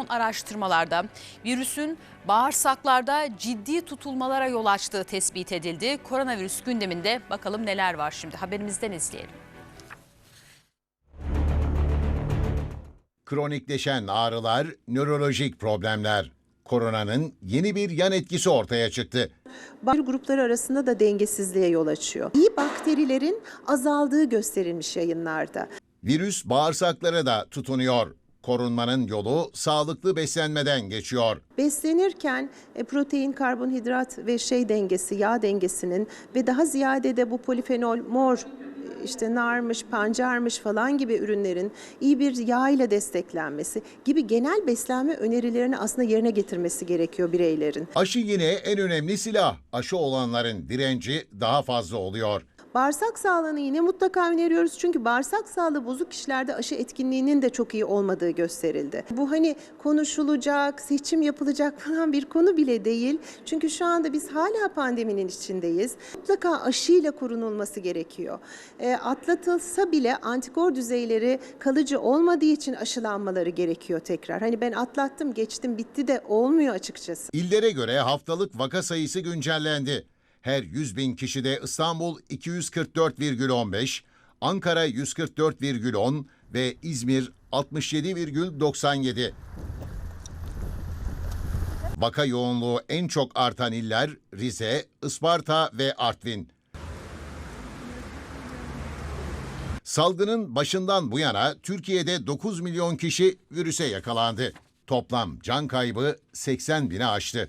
Son araştırmalarda virüsün bağırsaklarda ciddi tutulmalara yol açtığı tespit edildi. Koronavirüs gündeminde bakalım neler var şimdi haberimizden izleyelim. Kronikleşen ağrılar, nörolojik problemler. Koronanın yeni bir yan etkisi ortaya çıktı. Bakteri grupları arasında da dengesizliğe yol açıyor. İyi bakterilerin azaldığı gösterilmiş yayınlarda. Virüs bağırsaklara da tutunuyor. Korunmanın yolu sağlıklı beslenmeden geçiyor. Beslenirken e, protein, karbonhidrat ve şey dengesi, yağ dengesinin ve daha ziyade de bu polifenol, mor, e, işte narmış, pancarmış falan gibi ürünlerin iyi bir yağ ile desteklenmesi gibi genel beslenme önerilerini aslında yerine getirmesi gerekiyor bireylerin. Aşı yine en önemli silah. Aşı olanların direnci daha fazla oluyor. Bağırsak sağlığını yine mutlaka öneriyoruz çünkü bağırsak sağlığı bozuk kişilerde aşı etkinliğinin de çok iyi olmadığı gösterildi. Bu hani konuşulacak, seçim yapılacak falan bir konu bile değil. Çünkü şu anda biz hala pandeminin içindeyiz. Mutlaka aşıyla korunulması gerekiyor. E, atlatılsa bile antikor düzeyleri kalıcı olmadığı için aşılanmaları gerekiyor tekrar. Hani ben atlattım, geçtim, bitti de olmuyor açıkçası. İllere göre haftalık vaka sayısı güncellendi. Her 100 bin kişide İstanbul 244,15, Ankara 144,10 ve İzmir 67,97. Vaka yoğunluğu en çok artan iller Rize, Isparta ve Artvin. Salgının başından bu yana Türkiye'de 9 milyon kişi virüse yakalandı. Toplam can kaybı 80 bini aştı.